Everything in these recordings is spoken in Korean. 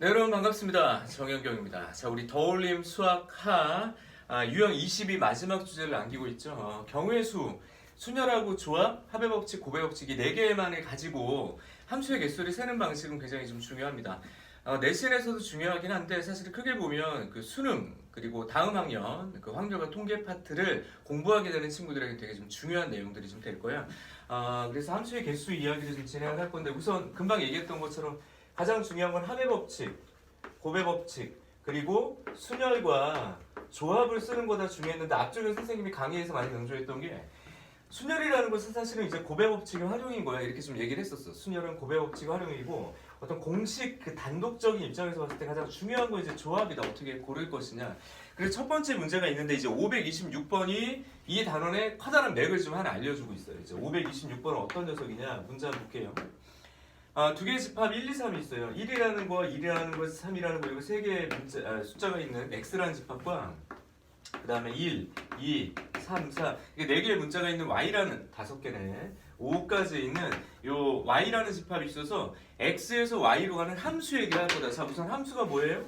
네, 여러분 반갑습니다. 정현경입니다. 자, 우리 더올림 수학하 아, 유형 20이 마지막 주제를 남기고 있죠. 어, 경우의 수, 순열하고 조합, 합의 법칙, 고배 법칙 이네 개만을 가지고 함수의 개수를 세는 방식은 굉장히 좀 중요합니다. 어, 내신에서도 중요하긴 한데 사실 크게 보면 그 수능 그리고 다음 학년 그 확률과 통계 파트를 공부하게 되는 친구들에게 되게 좀 중요한 내용들이 좀 될 거예요. 아, 그래서 함수의 개수 이야기를 좀 진행을 할 건데 우선 금방 얘기했던 것처럼 가장 중요한 건 합의 법칙, 고배 법칙, 그리고 순열과 조합을 쓰는 거다 중요했는데 앞쪽에 선생님이 강의에서 많이 강조했던 게 순열이라는 것은 사실은 이제 고배 법칙의 활용인 거야 이렇게 좀 얘기를 했었어. 순열은 고배 법칙 활용이고 어떤 공식 그 단독적인 입장에서 봤을 때 가장 중요한 건 이제 조합이다 어떻게 고를 것이냐. 그래서 첫 번째 문제가 있는데 이제 526번이 이 단원의 커다란 맥을 좀 하나 알려주고 있어요. 이제 526번은 어떤 녀석이냐 한번 볼게요. 아, 두 개의 집합 1, 2, 3이 있어요. 1이라는 거, 1이라는 거, 3이라는 거, 이거 세 개의 문자, 아, 숫자가 있는 x라는 집합과 그 다음에 1, 2, 3, 4 이게 네 개의 문자가 있는 y라는 다섯 개네 5까지 있는 요 y라는 집합이 있어서 x에서 y로 가는 함수 얘기를 할 거다. 자, 우선 함수가 뭐예요?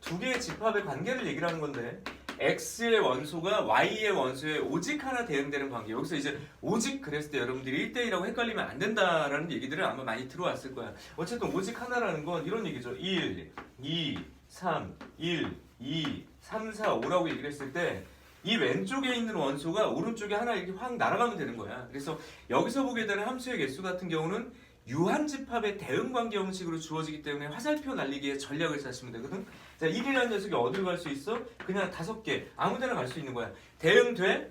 두 개의 집합의 관계를 얘기를 하는 건데 x의 원소가 y의 원소에 오직 하나 대응되는 관계. 여기서 이제 오직 그랬을 때 여러분들이 1대1하고 헷갈리면 안 된다라는 얘기들을 아마 많이 들어왔을 거야. 어쨌든 오직 하나라는 건 이런 얘기죠. 1, 2, 3, 1, 2, 3, 4, 5라고 얘기를 했을 때 이 왼쪽에 있는 원소가 오른쪽에 하나 이렇게 확 날아가면 되는 거야. 그래서 여기서 보게 되는 함수의 개수 같은 경우는 유한 집합의 대응 관계 형식으로 주어지기 때문에 화살표 날리기의 전략을 짜시면 되거든. 자, 1이라는 녀석이 어디로 갈 수 있어? 그냥 다섯 개 아무 데나 갈 수 있는 거야. 대응돼?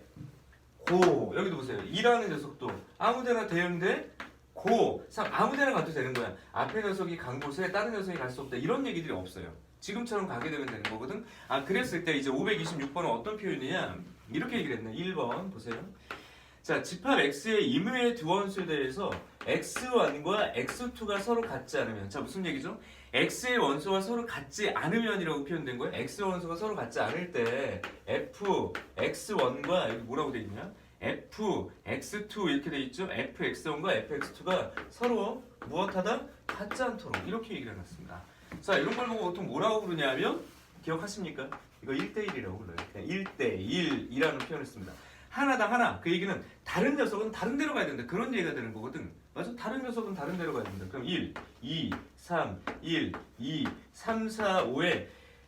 고. 여기도 보세요. 2라는 녀석도 아무 데나 대응돼? 고. 3 아무 데나 가도 되는 거야. 앞에 녀석이 간 곳에 다른 녀석이 갈 수 없다. 이런 얘기들이 없어요. 지금처럼 가게 되면 되는 거거든. 아, 그랬을 때 이제 526번은 어떤 표현이냐? 이렇게 얘기를 했네. 1번 보세요. 자, 집합 X의 임의의 두 원수에 대해서 X1과 X2가 서로 같지 않으면 자, 무슨 얘기죠? X의 원소가 서로 같지 않으면이라고 표현된 거예요. X 원소가 서로 같지 않을 때 F, X1과 여기 뭐라고 돼 있냐? F, X2 이렇게 돼 있죠? F, X1과 F, X2가 서로 무엇하다? 같지 않도록 이렇게 얘기를 해놨습니다. 자, 이런 걸 보고 보통 뭐라고 부르냐면 기억하십니까? 이거 1대1이라고 불러요. 그냥 1대1이라는 표현을 씁니다. 하나당 하나. 그 얘기는 다른 녀석은 다른 데로 가야 된다. 그런 얘기가 되는 거거든. 맞아? 다른 녀석은 다른 데로 가야 된다. 그럼 1, 2, 3, 1, 2, 3, 4, 5의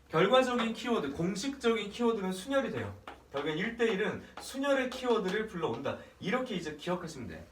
결과적인 키워드, 공식적인 키워드는 순열이 돼요. 결국엔 1대1은 순열의 키워드를 불러온다. 이렇게 이제 기억하시면 돼.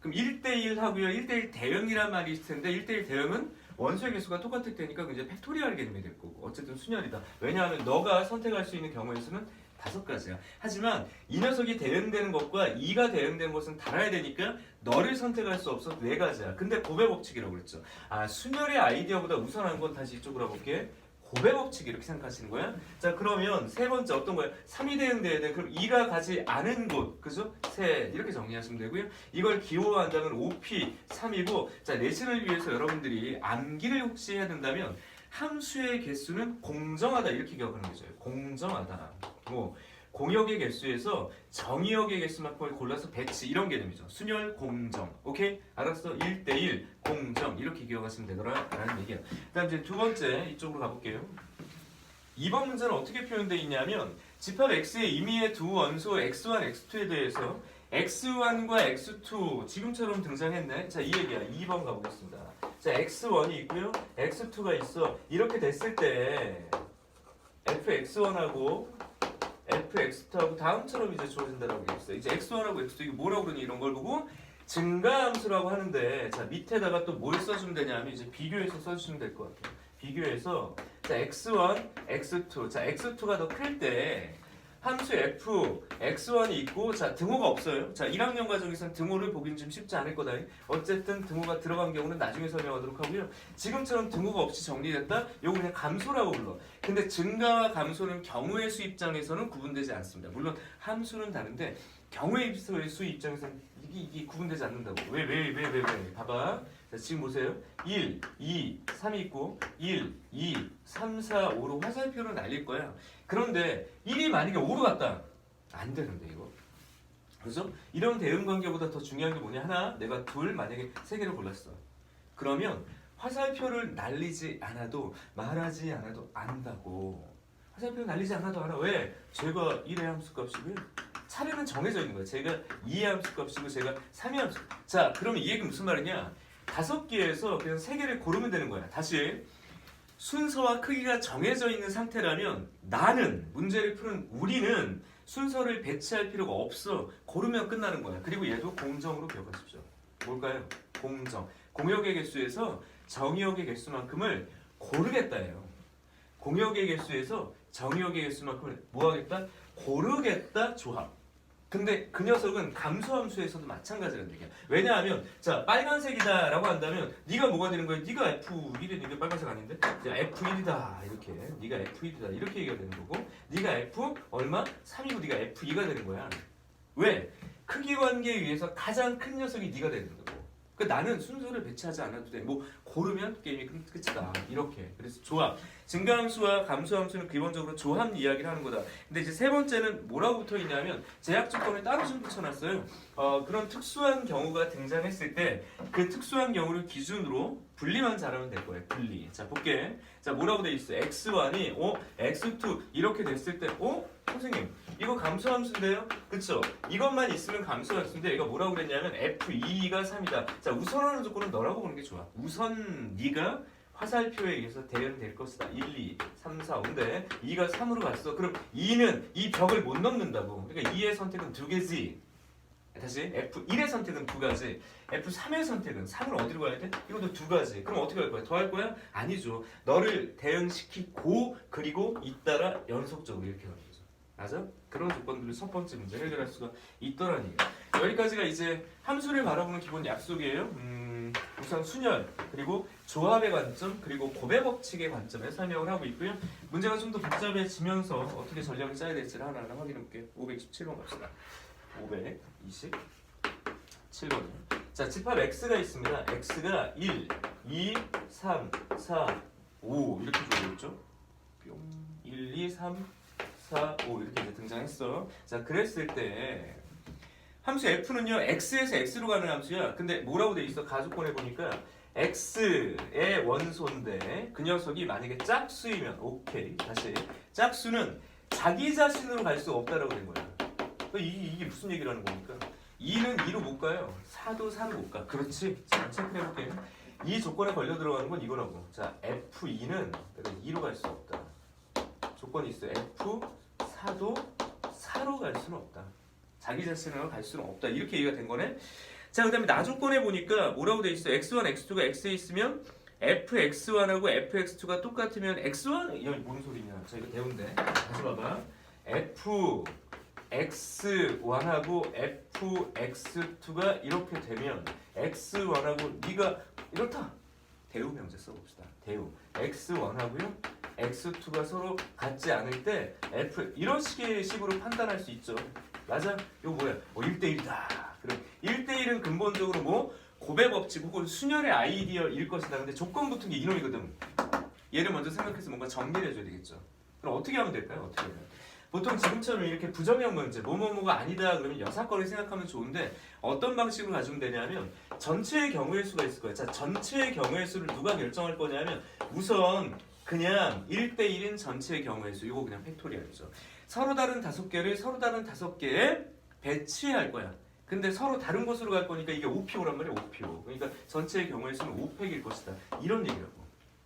그럼 1대1 하고요. 1대1 대응이란 말이 있을 텐데 1대1 대응은 원소의 개수가 똑같을 테니까 이제 팩토리얼 개념이 될 거고 어쨌든 순열이다. 왜냐하면 너가 선택할 수 있는 경우의 수는 다섯 가지야. 하지만 이 녀석이 대응되는 것과 이가 대응되는 것은 달아야 되니까 너를 선택할 수 없어 네 가지야. 근데 고배 법칙이라고 그랬죠. 아 순열의 아이디어보다 우선한 건 다시 이쪽으로 볼게. 고배 법칙 이렇게 생각하시는 거야? 자 그러면 세 번째 어떤 거야? 3이 대응돼야 돼. 그럼 2가 가지 않은 곳, 그죠? 세 이렇게 정리하시면 되고요. 이걸 기호한다면 5P 3이고 자 내신을 위해서 여러분들이 암기를 혹시 해야 된다면 함수의 개수는 공정하다 이렇게 기억하는 거죠. 공정하다. 뭐 공역의 개수에서 정의역의 개수만큼을 골라서 배치 이런 개념이죠. 순열 공정. 오케이? 알았어? 1대1 공정 이렇게 기억하시면 되더라 라는 얘기야. 그다음 이제 두 번째 이쪽으로 가볼게요. 이번 문제는 어떻게 표현되어 있냐면 집합 X의 임의의 두 원소 X1, X2에 대해서 X1과 X2 지금처럼 등장했네. 자, 이 얘기야. 2번 가보겠습니다. 자, X1이 있고요. X2가 있어. 이렇게 됐을 때 fx1하고 fx2하고 다음 처럼 이제 주어진다라고 했어요. 이제 x1하고 x2 이게 뭐라고 그러니 이런 걸 보고 증가함수라고 하는데 자 밑에다가 또 뭘 써주면 되냐면 이제 비교해서 써주시면 될 것 같아요. 비교해서 자 x1, x2 자 x2가 더 클 때 함수 f x1이 있고 자 등호가 없어요. 자 1학년 과정에서는 등호를 보기는 좀 쉽지 않을 거다. 어쨌든 등호가 들어간 경우는 나중에 설명하도록 하고요. 지금처럼 등호가 없이 정리됐다? 요거 그냥 감소라고 불러. 근데 증가와 감소는 경우의 수 입장에서는 구분되지 않습니다. 물론 함수는 다른데 경우의 수 입장에서는 이게, 이게 구분되지 않는다고. 왜, 왜, 왜, 왜, 왜? 봐봐. 자, 지금 보세요. 1, 2, 3이 있고 1, 2, 3, 4, 5로 화살표를 날릴 거야. 그런데 1이 만약에 5로 갔다. 안 되는데 이거. 그죠? 이런 대응 관계보다 더 중요한 게 뭐냐? 하나, 내가 둘, 만약에 세 개를 골랐어. 그러면 화살표를 날리지 않아도 말하지 않아도 안다고. 화살표 날리지 않아도 알아. 왜? 제가 1의 함수값이고요. 차례는 정해져 있는 거예요. 제가 2의 함수값이고 제가 3의 함수. 자, 그러면 이 얘기는 무슨 말이냐? 다섯 개에서 그냥 세 개를 고르면 되는 거야. 다시 순서와 크기가 정해져 있는 상태라면 나는 문제를 푸는 우리는 순서를 배치할 필요가 없어. 고르면 끝나는 거야. 그리고 얘도 공정으로 기억하십시오. 뭘까요? 공정. 공역의 개수에서 정의역의 개수만큼을 고르겠다예요. 공역의 개수에서 정의역의 개수만큼을 뭐 하겠다? 고르겠다 조합. 근데 그 녀석은 감소함수에서도 마찬가지라는 얘기야. 왜냐하면 자 빨간색이다라고 한다면 네가 뭐가 되는 거야? 네가 F1이 이게 빨간색 아닌데? 자, F1이다 이렇게 네가 F1이다 이렇게 얘기가 되는 거고 네가 F 얼마? 3이고 네가 F2가 되는 거야. 왜? 크기 관계에 의해서 가장 큰 녀석이 네가 되는 거고. 그 나는 순서를 배치하지 않아도 돼. 뭐 고르면 게임이 끝, 끝이다. 이렇게. 그래서 조합. 증가함수와 감소함수는 기본적으로 조합 이야기를 하는 거다. 근데 이제 세 번째는 뭐라고 붙어 있냐면 제약 조건을 따로 좀 붙여놨어요. 어, 그런 특수한 경우가 등장했을 때 그 특수한 경우를 기준으로 분리만 잘하면 될 거예요. 분리. 자 볼게. 자 뭐라고 돼 있어? x1이 어 x2 이렇게 됐을 때 어? 선생님 이거 감소함수인데요? 그쵸? 이것만 있으면 감소함수인데 얘가 뭐라고 그랬냐면 f2가 3이다. 자 우선하는 조건은 너라고 보는 게 좋아. 우선 네가 화살표에 의해서 대응될 것이다. 1, 2, 3, 4, 5인데 2가 3으로 갔어. 그럼 2는 이 벽을 못 넘는다고. 그러니까 2의 선택은 두 개지. 다시 F1의 선택은 두 가지. F3의 선택은 3을 어디로 가야 돼? 이것도 두 가지. 그럼 어떻게 할 거야? 더 할 거야? 아니죠. 너를 대응시키고 그리고 잇따라 연속적으로 이렇게 가는 거죠. 맞아? 그런 조건들을 첫 번째 문제 해결할 수가 있더라니. 여기까지가 이제 함수를 바라보는 기본 약속이에요. 음, 우선 순열 그리고 조합의 관점 그리고 고배 법칙의 관점에 설명을 하고 있고요. 문제가 좀 더 복잡해지면서 어떻게 전략을 짜야 될지를 하나하나 확인해 볼게요. 517번 갑시다. 527번. 자, 집합 x가 있습니다. x가 1, 2, 3, 4, 5 이렇게. 뿅. 1, 2, 3, 4, 5 이렇게 이제 등장했어. 자, 그랬을 때 함수 f는요 x에서 x로 가는 함수야. 근데 뭐라고 돼 있어? 가족권에 보니까 x의 원소인데 그 녀석이 만약에 짝수이면 오케이 다시 짝수는 자기 자신으로 갈 수 없다라고 된 거야. 그 이, 이게 무슨 얘기를 하는 겁니까? 2는 2로 못 가요. 4도 4로 못 가. 그렇지. 자, 체크해 볼게. 이 조건에 걸려 들어가는 건 이거라고. 자, F2는 내가 2로 갈 수 없다. 조건이 있어. F 4도 4로 갈 수는 없다. 자기 자신으로 갈 수는 없다. 이렇게 얘기가 된 거네. 자, 그 다음에 나 조건에 보니까 뭐라고 돼 있어? x1, x2가 x에 있으면 fx1하고 fx2가 똑같으면 x1 이거 뭔 소리냐? 자, 이거 배운데. 다시 봐봐. f x1하고 fx2가 이렇게 되면 x1하고 네가 이렇다. 대우 명제 써봅시다. 대우 x1하고요. x2가 서로 같지 않을 때 f 이런 식의 식으로 판단할 수 있죠. 맞아? 이거 뭐야? 어, 1대1이다. 그럼 1대1은 근본적으로 뭐 고배 법칙 혹은 순열의 아이디어일 것이다. 근데 조건 붙은 게 이놈이거든. 얘를 먼저 생각해서 뭔가 정리를 해줘야 되겠죠. 그럼 어떻게 하면 될까요? 어떻게 하면? 보통 지금처럼 이렇게 부정형 문제, 뭐뭐뭐가 아니다 그러면 여사건을 생각하면 좋은데 어떤 방식으로 가지면 되냐면 전체의 경우의 수가 있을 거예요. 자, 전체의 경우의 수를 누가 결정할 거냐면 우선 그냥 1대1인 전체의 경우의 수, 이거 그냥 팩토리얼이죠. 서로 다른 다섯 개를 서로 다른 다섯 개에 배치할 거야. 근데 서로 다른 곳으로 갈 거니까 이게 5PO란 말이야, 5PO. 그러니까 전체의 경우의 수는 5팩일 것이다. 이런 얘기라고.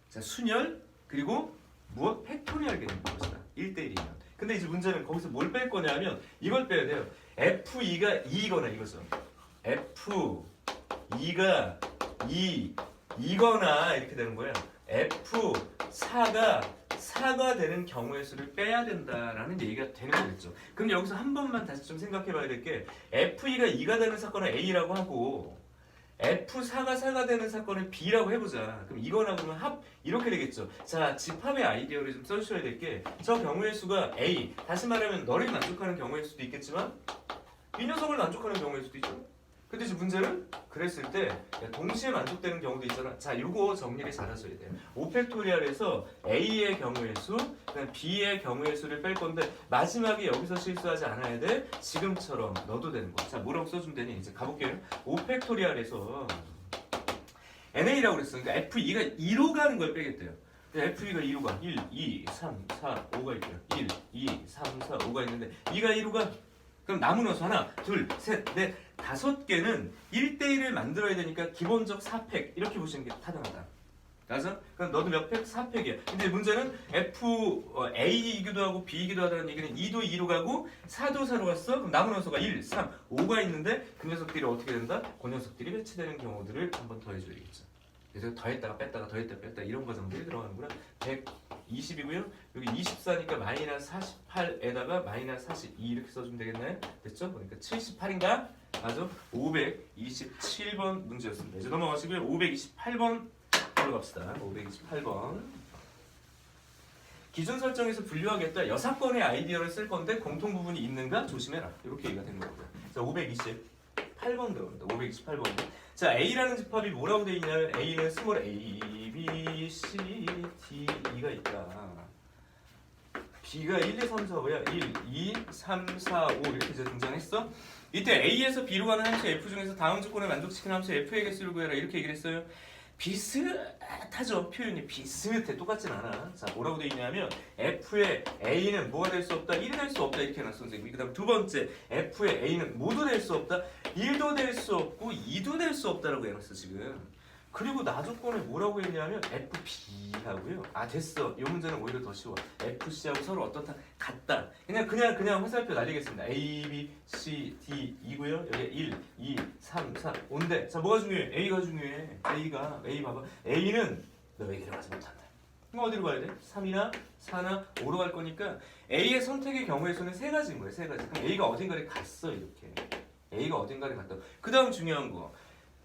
자, 순열 그리고 무엇? 팩토리얼 개념일 것이다. 1대1이면. 근데 이제 문제는 거기서 뭘 뺄 거냐면 이걸 빼야 돼요. F2가 2이거나 이거죠. F2가 2 이거나 이렇게 되는 거예요. F4가 4가 되는 경우의 수를 빼야 된다라는 얘기가 되는 거겠죠. 그럼 여기서 한 번만 다시 좀 생각해 봐야 될 게 F2가 2가 되는 사건은 A라고 하고 F4가 4가 되는 사건은 B라고 해보자. 그럼 이거나 그러면 합 이렇게 되겠죠. 자, 집합의 아이디어를 좀 써주셔야 될 게 저 경우의 수가 A. 다시 말하면 너를 만족하는 경우의 수도 있겠지만 이 녀석을 만족하는 경우의 수도 있죠. 근데 이제 문제는 그랬을 때 동시에 만족되는 경우도 있잖아. 자, 요거 정리를 잘 하셔야 돼요. 5팩토리얼에서 A의 경우의 수, 그다음 B의 경우의 수를 뺄 건데 마지막에 여기서 실수하지 않아야 돼. 지금처럼 넣어도 되는 거야. 자, 뭐라고 써주면 되니? 이제 가볼게요. 5팩토리얼에서 NA라고 그랬어. 그러니까 F2가 2로 가는 걸 빼겠대요. F2가 2로 가. 1, 2, 3, 4, 5가 있고요. 1, 2, 3, 4, 5가 있는데 2가 2로 가. 그럼 나무너서 하나, 둘, 셋, 넷, 다섯 개는 1대1을 만들어야 되니까 기본적 4팩 이렇게 보시는 게 타당하다. 그래서 그럼 너도 몇 팩? 4팩이야. 근데 문제는 F 어, A이기도 하고 B이기도 하다는 얘기는 2도 2로 가고 4도 4로 갔어. 그럼 남은 원소가 1, 3, 5가 있는데 그 녀석들이 어떻게 된다? 그 녀석들이 배치되는 경우들을 한번 더해줘야겠죠. 그래서 더했다가 뺐다가 더했다가 뺐다 이런 과정들이 들어가는구나. 120이고요. 여기 24니까 마이너스 48에다가 마이너스 42 이렇게 써주면 되겠나요? 됐죠? 그러니까 78인가? 맞아. 527번 문제였습니다. 이제 넘어가시고요. 528번 들어갑시다. 528번. 기준 설정에서 분류하겠다. 여섯 건의 아이디어를 쓸 건데 공통 부분이 있는가 조심해라. 이렇게 얘기가 되는 거고요. 자, 528번 들어갑니다. 528번. 자, A라는 집합이 뭐라고 돼 있냐면 A는 스몰 A, B, C, D, E가 있다. B가 1, 2, 3, 4, 5야. 1, 2, 3, 4, 5 이렇게 이제 등장했어. 이때 A에서 B로 가는 함수 F 중에서 다음 조건을 만족시키는 함수 F의 개수를 구해라. 이렇게 얘기를 했어요. 비슷하죠 표현이. 비슷해. 똑같진 않아. 자 뭐라고 돼 있냐면 F의 A는 뭐가 될 수 없다? 1이 될 수 없다. 이렇게 해놨어 선생님이 그 다음 두 번째 F의 A는 모두 될 수 없다? 1도 될 수 없고 2도 될 수 없다라고 해놨어 지금 그리고 나조건에 뭐라고 했냐면 FB하고요. 아 됐어. 이 문제는 오히려 더 쉬워. FC하고 서로 어떻다 같다. 그냥 그냥 그냥 화살표 날리겠습니다. A, B, C, D 이고요. 여기 1, 2, 3, 4, 5인데 자 뭐가 중요해? A가 중요해. A가 A 봐봐. A는 너에게로 가지 못한다. 그럼 어디로 가야 돼? 3이나 4나 5로 갈 거니까 A의 선택의 경우에서는 세 가지인 거예요? 세 가지. 그럼 A가 어딘가를 갔어 이렇게. A가 어딘가를 갔다. 그 다음 중요한 거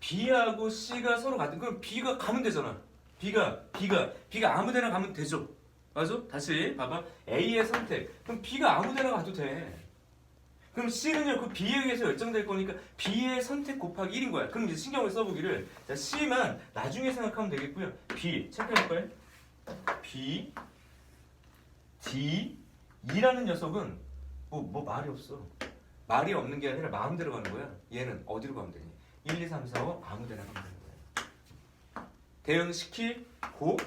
B하고 C가 서로 같은 그럼 B가 가면 되잖아. B가 B가 B가 아무데나 가면 되죠. 맞아? 다시 봐봐. A의 선택. 그럼 B가 아무데나 가도 돼. 그럼 C는요 그 B에 의해서 결정될 거니까 B의 선택 곱하기 1인 거야. 그럼 이제 신경을 써보기를. 자 C만 나중에 생각하면 되겠고요. B 체크해볼까요? B D E라는 녀석은 뭐, 뭐 말이 없어. 말이 없는 게 아니라 마음대로 가는 거야. 얘는 어디로 가면 되니? 1, 2, 3, 4, 5 아무 데나 가면 되는 거예요. 대응시키고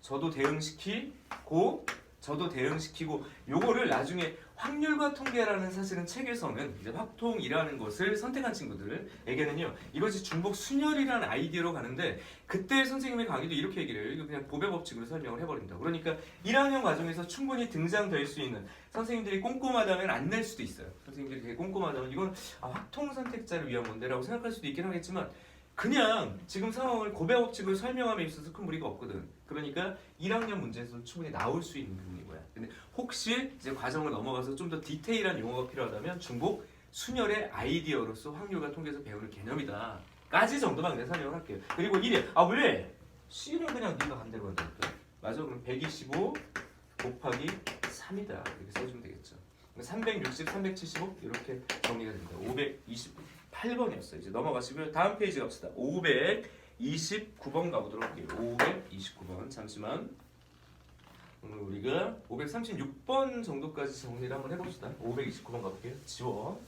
저도 대응시키고 저도 대응시키고 요거를 나중에 확률과 통계라는 사실은 책에서는 이제 확통이라는 것을 선택한 친구들에게는요 이것이 중복 순열이라는 아이디어로 가는데 그때 선생님의 강의도 이렇게 얘기를 해요. 이거 그냥 보배 법칙으로 설명을 해버린다. 그러니까 1학년 과정에서 충분히 등장될 수 있는 선생님들이 꼼꼼하다면 안 낼 수도 있어요. 선생님들이 되게 꼼꼼하다면 이건 아, 확통 선택자를 위한 건데 라고 생각할 수도 있긴 하겠지만 그냥 지금 상황을 고배 법칙으로 설명함에 있어서 큰 무리가 없거든. 그러니까 1학년 문제에서 충분히 나올 수 있는 거야. 근데 혹시 이제 과정을 넘어가서 좀 더 디테일한 용어가 필요하다면 중복 순열의 아이디어로서 확률과 통계에서 배우는 개념이다. 까지 정도만 그냥 설명을 할게요. 그리고 1위 아 왜? C는 그냥 네가 간 대로 한다니까. 맞아 그럼 125 곱하기 3이다 이렇게 써주면 되겠죠. 360, 375 이렇게 정리가 됩니다. 528번이었어요. 이제 넘어가시고요. 다음 페이지 갑시다. 529번 가보도록 할게요. 529번 잠시만. 오늘 우리가 536번 정도까지 정리를 한번 해봅시다. 529번 가볼게요. 지워.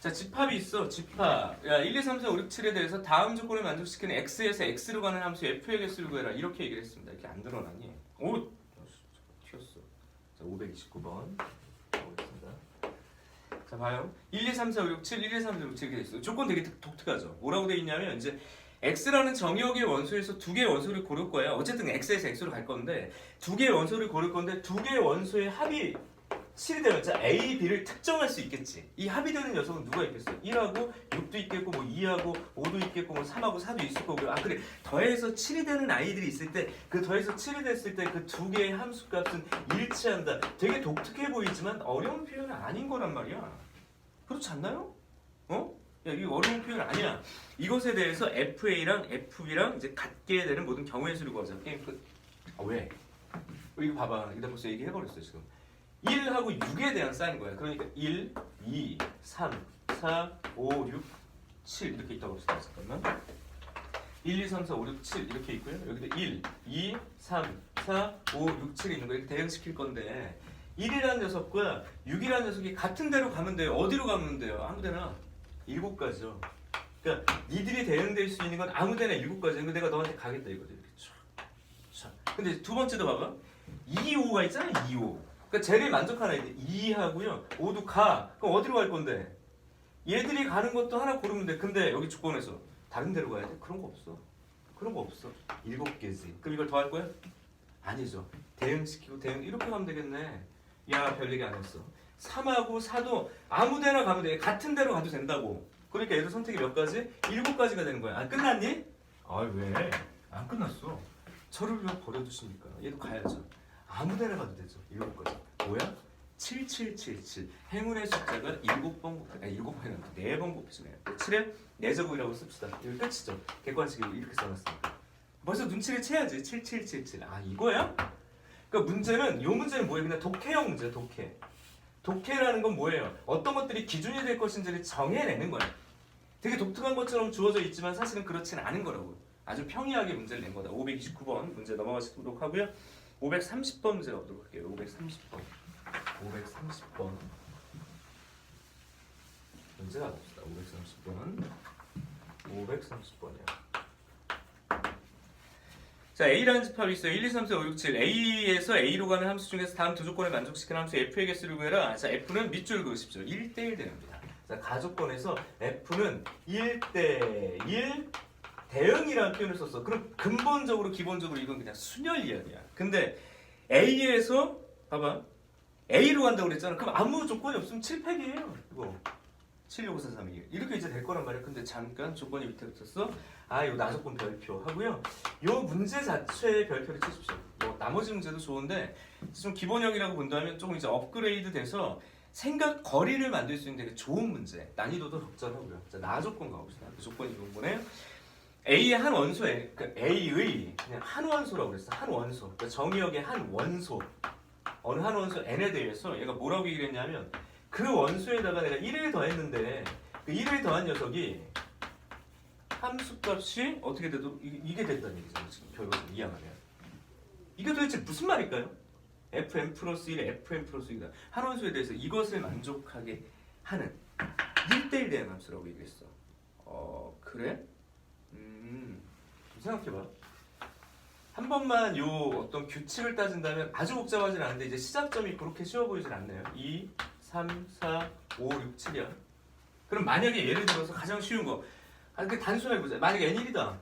자, 집합이 있어. 집합. 야, 1, 2, 3, 4, 5, 6, 7에 대해서 다음 조건을 만족시키는 x에서 x로 가는 함수 f의 개수를 구해라. 이렇게 얘기를 했습니다. 이렇게 안 드러나니? 오! 튀었어. 자, 529번. 자, 봐요. 1, 2, 3, 4, 5, 6, 7, 1, 2, 3, 4, 5, 6, 7 이렇게 돼 있어. 조건 되게 독- 독특하죠. 뭐라고 돼 있냐면 이제 x라는 정의역의 원소에서 두 개의 원소를 고를 거예요. 어쨌든 x에서 x로 갈 건데 두 개의 원소를 고를 건데 두 개의 원소의 합이 7이 되면 자 A, B를 특정할 수 있겠지. 이 합이 되는 녀석은 누가 있겠어? 1하고 6도 있겠고 뭐 2하고 5도 있겠고 뭐 3하고 4도 있을 거고요. 아 그래 더해서 7이 되는 아이들이 있을 때 그 더해서 7이 됐을 때 그 두 개의 함수 값은 일치한다. 되게 독특해 보이지만 어려운 표현은 아닌 거란 말이야. 그렇지 않나요? 어? 야, 이거 어려운 표현 아니야. 이것에 대해서 FA랑 FB랑 이제 같게 되는 모든 경우의 수를 구하자. 게임 끝. 아, 왜? 어, 이거 봐봐. 이거 벌써 얘기해버렸어, 지금. 1하고 6에 대한 사인 거야. 그러니까 1, 2, 3, 4, 5, 6, 7 이렇게 있다고 합시다. 잠깐만. 1, 2, 3, 4, 5, 6, 7 이렇게 있고요. 여기도 1, 2, 3, 4, 5, 6, 7 있는 거 이렇게 대응시킬 건데 1이라는 녀석과 6이라는 녀석이 같은 데로 가면 돼요. 어디로 가면 돼요? 아무 데나. 일곱 가지죠. 그러니까 니들이 대응될 수 있는 건 아무 데나 일곱 가지. 근데 내가 너한테 가겠다 이거지. 이렇게 촥. 촥. 근데 두 번째도 봐봐. 2, 5가 있잖아. 2, 5. 그러니까 쟤를 만족하는 애들 2하고요. 5도 가. 그럼 어디로 갈 건데? 얘들이 가는 것도 하나 고르면 돼. 근데 여기 조건에서 다른 데로 가야 돼? 그런 거 없어. 그런 거 없어. 일곱 개지. 그럼 이걸 더 할 거야? 아니죠. 대응시키고 대응 이렇게 가면 되겠네. 야, 별 얘기 안 했어. 3하고 4도 아무 데나 가면 돼. 같은 데로 가도 된다고. 그러니까 얘들 선택이 몇 가지? 일곱 가지가 되는 거야. 아, 끝났니? 아, 왜? 안 끝났어. 저를 왜 버려두십니까? 얘도 가야죠. 아무 데나 가도 되죠. 일곱 가지. 뭐야? 7777. 행운의 숫자가 일곱 번 곱해. 아, 일곱 번이 아니라 네번 곱해지네요. 7에 내제곱이라고 씁시다. 이거 끝이죠. 객관식으로 이렇게 써놨으니까. 벌써 눈치를 채야지. 7777. 아, 이거야? 그러니까 문제는 요 문제는 뭐예요? 그냥 독해형 문제, 독해. 독해라는 건 뭐예요? 어떤 것들이 기준이 될 것인지를 정해내는 거야. 되게 독특한 것처럼 주어져 있지만 사실은 그렇진 않은 거라고. 아주 평이하게 문제를 낸 거다. 529번 문제 넘어가시도록 하고요. 530번 문제 가보도록 할게요. 530번. 530번. 문제 가봅시다. 530번. 530번이요. 자, A라는 집합이 있어요. 1, 2, 3, 4, 5, 6, 7. A에서 A로 가는 함수 중에서 다음 두 조건을 만족시키는 함수 F의 개수를 구해라. 자, F는 밑줄 그으십시오. 1대1 됩니다. 자, 가조건에서 F는 1대1 대응이라는 표현을 썼어. 그럼 근본적으로 기본적으로 이건 그냥 순열 이야기야. 근데 A에서 봐봐. A로 간다고 그랬잖아. 그럼 아무 조건이 없으면 7팩이에요. 이거. 7, 5, 4, 3, 2 이렇게 이제 될 거란 말이야. 근데 잠깐 조건이 밑에 붙었어. 아, 이거 나조건 별표 하고요. 요 문제 자체의 별표를 치십시오. 뭐 나머지 문제도 좋은데 좀 기본형이라고 본다면 조금 이제 업그레이드 돼서 생각 거리를 만들 수 있는 되게 좋은 문제. 난이도도 적절하고요. 자, 나 조건 가봅시다. 그 조건이 이번에 A의 한 원소에 그 A의 그냥 한 원소라고 그랬어. 한 원소. 그러니까 정의역의 한 원소. 어느 한 원소 n에 대해서 얘가 뭐라고 얘기를 했냐면 그 원소에다가 내가 1을 더했는데 그 1을 더한 녀석이 함수값이 어떻게 돼도 이- 이게 된다는 얘기잖아요. 지금 결과를 이해하면 이게 도대체 무슨 말일까요? fm 플러스 1에 fm 플러스 1이다. 한 원소에 대해서 이것을 만족하게 하는 1대1 대응 함수라고 얘기했어. 어 그래? 음, 좀 생각해봐. 한 번만 요 어떤 규칙을 따진다면 아주 복잡하진 않은데 이제 시작점이 그렇게 쉬워 보이진 않네요. 2, 3, 4, 5, 6, 7이야. 그럼 만약에 예를 들어서 가장 쉬운 거, 아, 그 단순하게 보자. 만약에 N1이다.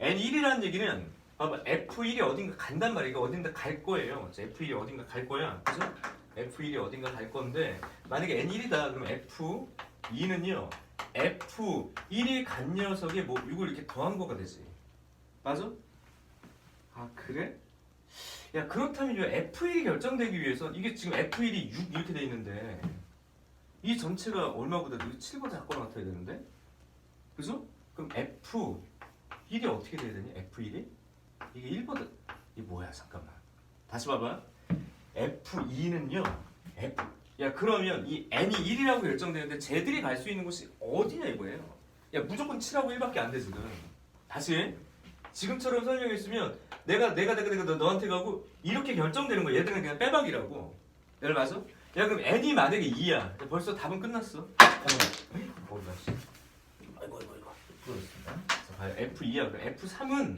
N1이라는 얘기는 봐봐 F1이 어딘가 간단 말이야. 어딘가 갈 거예요. 자, F1이 어딘가 갈 거야. 그죠? F1이 어딘가 갈 건데 만약에 N1이다. 그럼 F2는요. F1이 간 녀석에 뭐 이걸 이렇게 더한 거가 되지. 맞아? 아 그래? 야 그렇다면 이 F1이 결정되기 위해서 이게 지금 F1이 6 이렇게 돼 있는데 이 전체가 얼마보다 7보다 작거나 같아야 되는데 그죠? 그럼 F1이 어떻게 돼야 되니? F1이? 이게 1보다 이게 뭐야 잠깐만 다시 봐봐 F2는요 F 야 그러면 이 N이 1이라고 결정되는데 쟤들이 갈 수 있는 곳이 어디냐 이거예요? 야 무조건 7하고 1밖에 안 돼 지금. 다시 지금처럼 설명했으면 내가 내가 내가 내가 너, 너한테 가고 이렇게 결정되는 거야. 얘들은 그냥 빼박이라고. 얘를 맞아? 야 그럼 N이 만약에 2야. 벌써 답은 끝났어. 머리가 씨. 아이고 아이고 아이고. 봐요. F2야. 그럼 F3은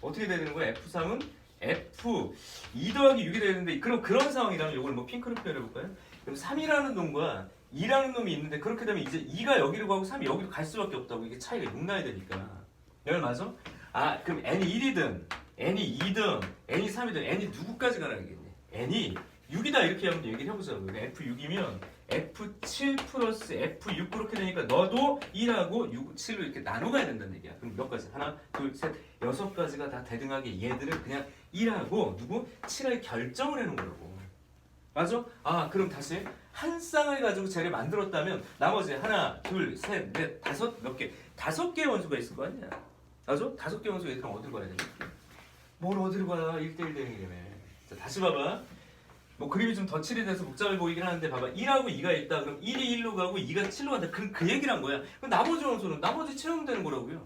어떻게 되는 거야? F3은 F 2 더하기 6이 되는데 그럼 그런 상황이라면 이걸 뭐 핑크로 표현해 볼까요? 그럼 3이라는 놈과 2라는 놈이 있는데 그렇게 되면 이제 2가 여기로 가고 3이 여기로 갈 수밖에 없다고 이게 차이가 6 나야 되니까 열 맞아? 아 그럼 n이 1이든 n이 2든 n이 3이든 n이 누구까지 가라는 겠니 n이 6이다 이렇게 하면 얘기를 해보자고 그러니까 F6이면 F7 플러스 F6 그렇게 되니까 너도 1하고 6, 7로 이렇게 나눠 가야 된다는 얘기야 그럼 몇 가지? 하나 둘 셋 여섯 가지가 다 대등하게 얘들을 그냥 1하고 누구? 7을 결정을 해놓은 거라고 맞아? 아 그럼 다시 한 쌍을 가지고 쟤를 만들었다면 나머지 하나 둘 셋 넷 다섯 몇 개. 다섯 개의 원소가 있을 거 아니야. 맞아? 다섯 개 원소 얘들은 어디로 가야 되냐? 뭘 어디로 가야 1대1 대응이라며 자 다시 봐봐. 뭐 그림이 좀 덧칠이 돼서 복잡해 보이긴 하는데 봐봐. 1하고 2가 있다. 그럼 1이 1로 가고 2가 7로 간다. 그럼 그 얘기를 한 거야. 그럼 나머지 원소는 나머지 채우면 되는 거라고요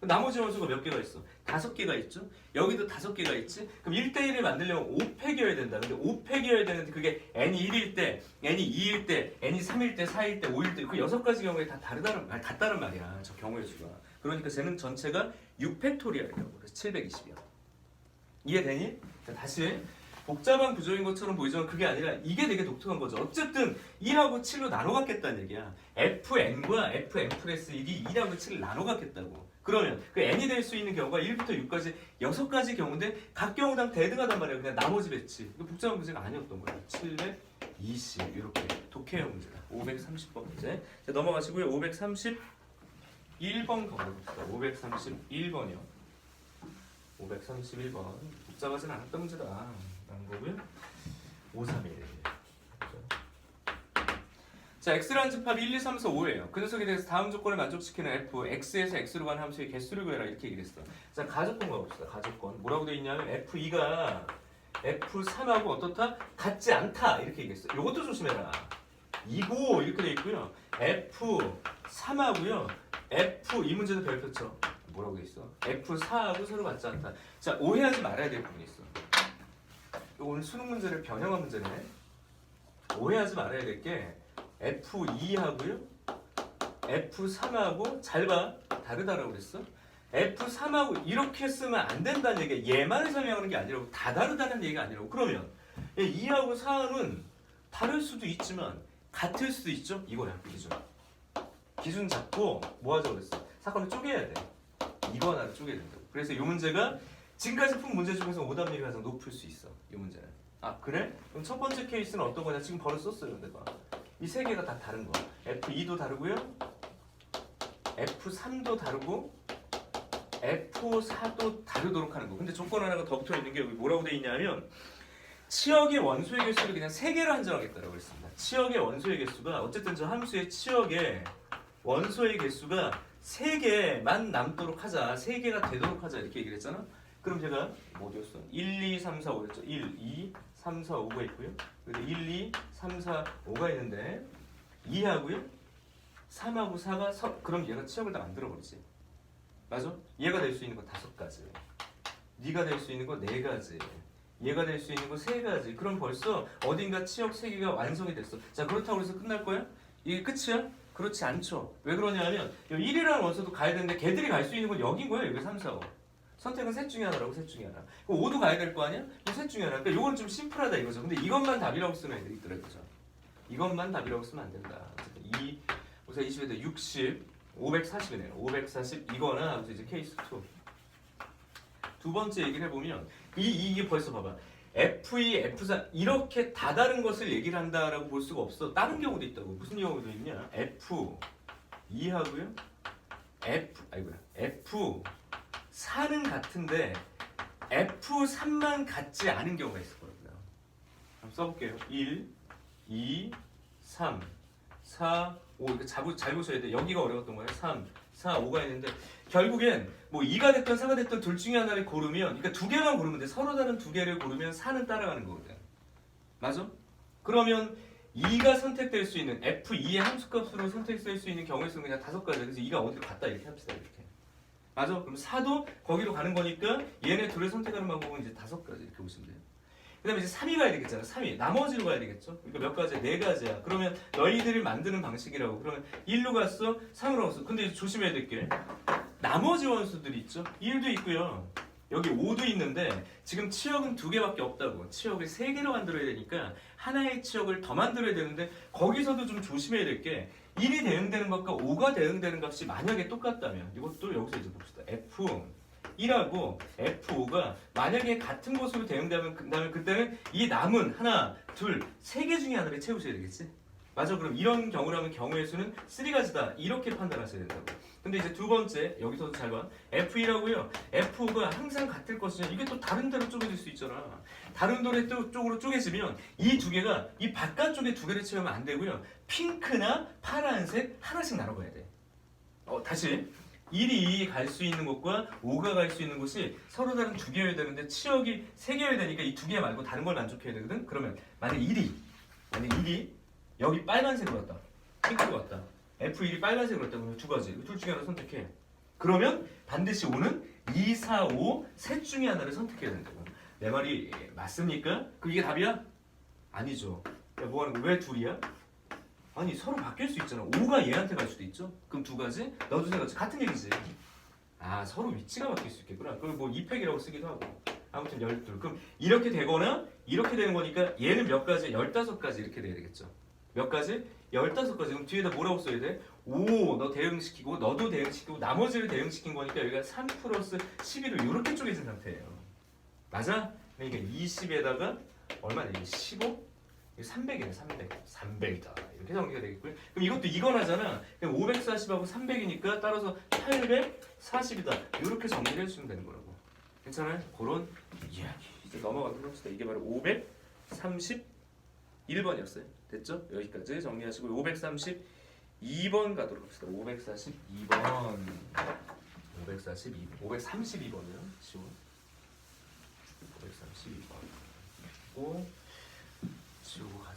나머지 원소가 몇 개가 있어? 다섯 개가 있죠? 여기도 다섯 개가 있지? 그럼 1대1을 만들려면 5팩이어야 된다. 근데 5팩이어야 되는데 그게 n이 1일 때, n이 2일 때, n이 3일 때, 4일 때, 5일 때, 그 여섯 가지 경우에 다 다르다는, 아니, 같다는 말이야. 저 경우의 수가. 그러니까 쟤는 전체가 6팩토리얼이라고. 그래서 720이야. 이해되니? 자, 다시. 복잡한 구조인 것처럼 보이지만 그게 아니라 이게 되게 독특한 거죠. 어쨌든 2하고 7로 나눠 갖겠다는 얘기야. fn과 fn 플러스 1이 2하고 7을 나눠 갖겠다고. 그러면 그 n이 될 수 있는 경우가 1부터 6까지 6가지 경우인데 각 경우당 대등하단 말이야. 그냥 나머지 배치. 이거 복잡한 문제가 아니었던 거야. 720 이렇게 독해형 문제다. 530번 문제. 자, 넘어가시고요. 531번 가봅시다. 531번이요. 531번. 복잡하진 않았던 문제다. 라는 거고요. 531. 자, x라는 집합이 1, 2, 3, 4, 5예요. 그 녀석에 대해서 다음 조건을 만족시키는 f, x에서 x로 가는 함수의 개수를 구해라 이렇게 얘기를 했어. 자, 가족권 가봅시다. 가족권. 뭐라고 되어 있냐면 f2가 f3하고 어떻다? 같지 않다 이렇게 얘기했어. 이것도 조심해라. 이고 이렇게 돼 있고요. f3하고요. f 이 문제도 별표 쳐. 뭐라고 돼 있어? f4하고 서로 같지 않다. 자, 오해하지 말아야 될 부분이 있어. 오늘 수능 문제를 변형한 문제네. 오해하지 말아야 될 게 F2하고요. F3하고 잘 봐. 다르다라고 그랬어. F3하고 이렇게 쓰면 안 된다는 얘기야. 얘만을 설명하는 게 아니라고 다 다르다는 얘기가 아니라고. 그러면 2하고 4는 다를 수도 있지만 같을 수도 있죠. 이거야 기준. 기준 잡고 뭐 하자고 그랬어. 사건을 쪼개야 돼. 이거 하나를 쪼개야 된다고. 그래서 이 문제가 지금까지 푼 문제 중에서 오답률이 가장 높을 수 있어. 이 문제는. 아 그래? 그럼 첫 번째 케이스는 어떤 거냐? 지금 바로 썼어요, 내가. 이 세 개가 다 다른 거야. F2도 다르고요. F3도 다르고 F4도 다르도록 하는 거. 근데 조건 하나가 더 붙어 있는 게 여기 뭐라고 돼 있냐면 치역의 원소의 개수를 그냥 세 개로 한정하겠다라고 했습니다. 치역의 원소의 개수가 어쨌든 저 함수의 치역의 원소의 개수가 세 개만 남도록 하자. 세 개가 되도록 하자. 이렇게 얘기를 했잖아. 그럼 제가 뭐 어디였어? 1, 2, 3, 4, 5였죠. 1, 2, 3, 4, 5가 있고요. 그리고 1, 2, 3, 4, 5가 있는데 2하고요. 3하고 4가 서, 그럼 얘가 치역을 다 만들어 버리지. 맞아? 얘가 될 수 있는 거 다섯 가지. 네가 될 수 있는 거 네 가지. 얘가 될 수 있는 거 세 가지. 그럼 벌써 어딘가 치역 세 개가 완성이 됐어. 자, 그렇다고 해서 끝날 거야? 이게 끝이야? 그렇지 않죠. 왜 그러냐면 1이라는 원소도 가야 되는데 걔들이 갈 수 있는 건 여긴 거예요. 여기 3, 4, 5. 선택은 셋 중에 하나라고 셋 중에 하나. 그럼 5도 가야 될 거 아니야? 이셋 중에 하나. 그러니까 이건 좀 심플하다 이거죠. 근데 이것만 답이라고 쓰는 애들이 있더라고요. 그죠? 이것만 답이라고 쓰면 안 된다. 어쨌든 2, 5, 4, 20에다 60, 540이네요. 540 이거나 하면서 이제 케이스 2. 두 번째 얘기를 해보면 이, 이- 이게 벌써 봐봐. F2, F4 이렇게 다 다른 것을 얘기를 한다라고 볼 수가 없어. 다른 경우도 있다고. 무슨 경우도 있냐? F 2하고요. F 아이고야. F 4는 같은데 F3만 같지 않은 경우가 있을 거예요. 한번 써볼게요. 1, 2, 3, 4, 5. 이거 잘, 보- 잘 보셔야 돼. 여기가 어려웠던 거예요. 3, 4, 5가 있는데 결국엔 뭐 2가 됐든 4가 됐든 둘 중에 하나를 고르면 그러니까 두 개만 고르면 돼. 서로 다른 두 개를 고르면 4는 따라가는 거거든. 맞아? 그러면 2가 선택될 수 있는 F2의 함수값으로 선택될 수 있는 경우의 수는 그냥 다섯 가지. 그래서 2가 어디로 갔다 이렇게 합시다. 이렇게. 맞아? 그럼 4도 거기로 가는 거니까 얘네 둘을 선택하는 방법은 이제 다섯 가지 이렇게 보시면 돼요. 그 다음에 이제 3위 가야 되겠잖아. 3위. 나머지로 가야 되겠죠. 그러니까 몇 가지야? 네 가지야. 그러면 너희들이 만드는 방식이라고. 그러면 1로 갔어, 3으로 갔어. 근데 조심해야 될 게 나머지 원수들이 있죠. 1도 있고요. 여기 5도 있는데 지금 치역은 두 개밖에 없다고. 치역을 세 개로 만들어야 되니까 하나의 치역을 더 만들어야 되는데 거기서도 좀 조심해야 될 게 1이 대응되는 것과 5가 대응되는 값이 만약에 똑같다면 이것도 여기서 이제 봅시다. F 1하고 F5가 만약에 같은 것으로 대응되면 그다음에 그때는 이 남은 하나, 둘, 세 개 중에 하나를 채우셔야 되겠지. 맞아. 그럼 이런 경우라면 경우의 수는 3가지다. 이렇게 판단하셔야 된다고. 근데 이제 두 번째 여기서도 잘 봐. F1하고요. F5가 항상 같을 것이냐. 이게 또 다른 데로 쪼개질 수 있잖아. 다른 또 쪽으로 쪼개지면 이 두 개가 이 바깥쪽에 두 개를 채우면 안 되고요. 핑크나 파란색 하나씩 나눠봐야 돼. 어, 다시 1이 갈 수 있는 곳과 5가 갈 수 있는 곳이 서로 다른 두 개여야 되는데 치역이 세 개여야 되니까 이 두 개 말고 다른 걸 만족해야 되거든. 그러면 만약 1이 만약 1이 여기 빨간색으로 왔다. 핑크로 왔다. F1이 빨간색으로 왔다. 그러면 두 가지. 둘 중에 하나 선택해. 그러면 반드시 5는 2, 4, 5 셋 중에 하나를 선택해야 된다고. 내 말이 맞습니까? 그 이게 답이야? 아니죠. 야, 뭐 하는 거야? 왜 둘이야? 아니 서로 바뀔 수 있잖아. 5가 얘한테 갈 수도 있죠. 그럼 두 가지, 너도 세 가지 같은 얘기지. 아 서로 위치가 바뀔 수 있겠구나. 그걸 뭐 2팩이라고 쓰기도 하고. 아무튼 12. 그럼 이렇게 되거나 이렇게 되는 거니까 얘는 몇 가지? 15가지 이렇게 돼야 되겠죠. 몇 가지? 15가지. 그럼 뒤에다 뭐라고 써야 돼? 5, 너 대응시키고 너도 대응시키고 나머지를 대응시킨 거니까 여기가 3 플러스 11로 이렇게 쪼개진 상태예요. 맞아? 그러니까 20에다가 얼마냐? 이게 15? 이게 300이네 300. 300이다. 이렇게 정리가 되겠고요. 그럼 이것도 이건 하잖아. 그럼 540하고 300이니까 따라서 840이다. 이렇게 정리를 해주면 되는 거라고. 괜찮아요? 그런 이야기. 이제 넘어가도록 합시다. 이게 바로 531번이었어요. 됐죠? 여기까지 정리하시고 532번 가도록 합시다. 542번. 542, 532번이요. 쉬워. обов'язково. Всього.